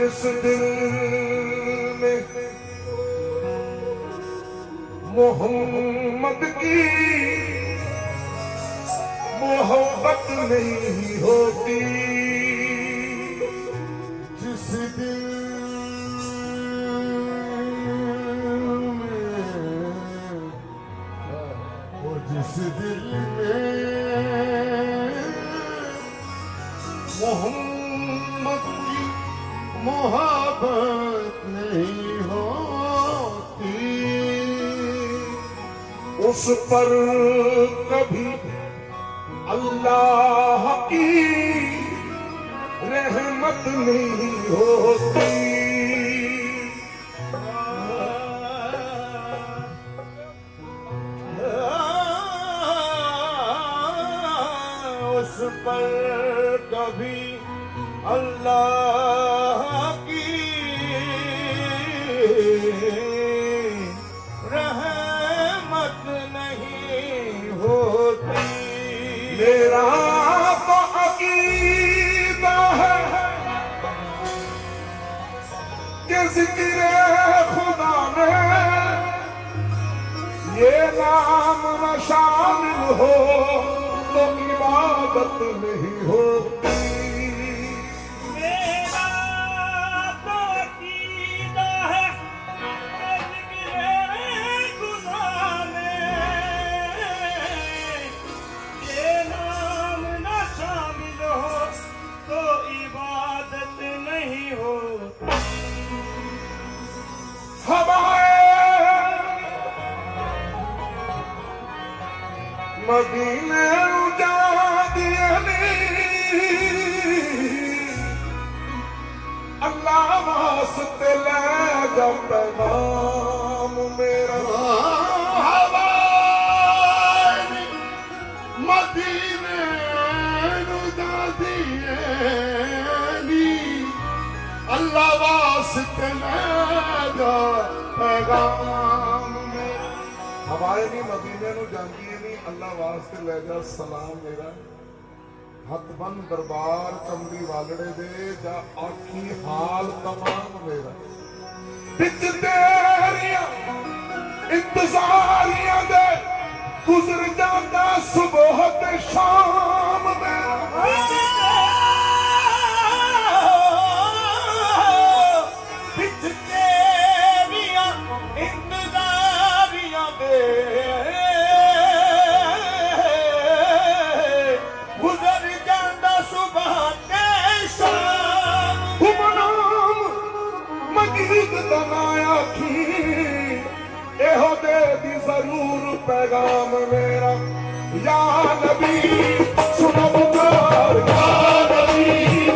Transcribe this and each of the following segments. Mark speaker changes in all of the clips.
Speaker 1: जिस दिल में मोहम्मद की मोहब्बत नहीं होती पर कभी अल्लाह की रहमत पर कभी अल्लाह मेरा तो अकीदा है। कि ज़िक्र खुदा में ये नाम न हो तो इबादत नहीं होती ਸਿੱਖਣਾ ਜੋ ਪੈਗਾਮ ਹਮਾਰੇ ਨਹੀਂ ਮਦੀਨੇ ਨੂੰ ਜਾਂਦੀ ਨਹੀਂ ਅੱਲਾ ਵਾਸਤੇ ਲੈ ਜਾ ਸਲਾਮ ਮੇਰਾ ਹੱਥ ਬੰਨ ਦਰਬਾਰ ਕਮਲੀ ਵਾਲੜੇ ਦੇ ਦਾ ਆਖੀ ਹਾਲ ਤਮਾਮ ਮੇਰਾ ਵਿੱਚ ਤੇਰੀਆਂ ਇੰਤਜ਼ਾਰੀਆਂ ਦੇ ਗੁਜ਼ਰ ਜਾਂਦਾ ਸੁਬਹ ਤੇ ਸ਼ਾਮ ਮੇਰਾ ਜ਼ਰੂਰ ਪੈਗਾਮ ਮੇਰਾ। ਯਾ ਨਬੀ ਸੁਣ ਪੁਕਾਰ ਯਾ ਨਬੀ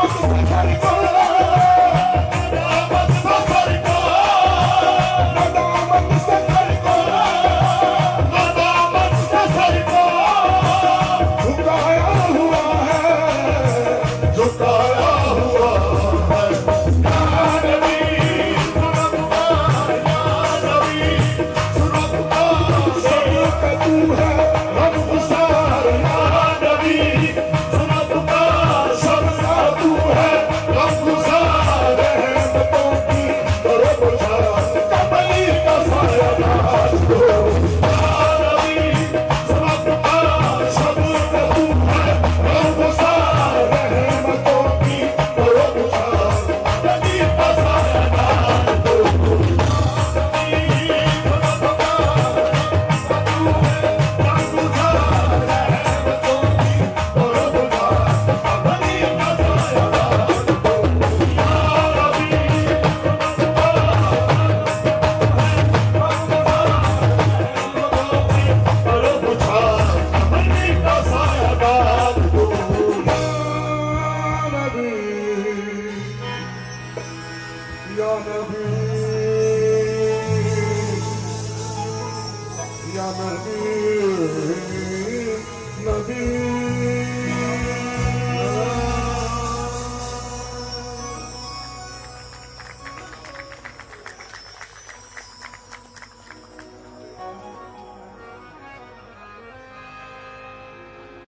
Speaker 1: Vamos
Speaker 2: a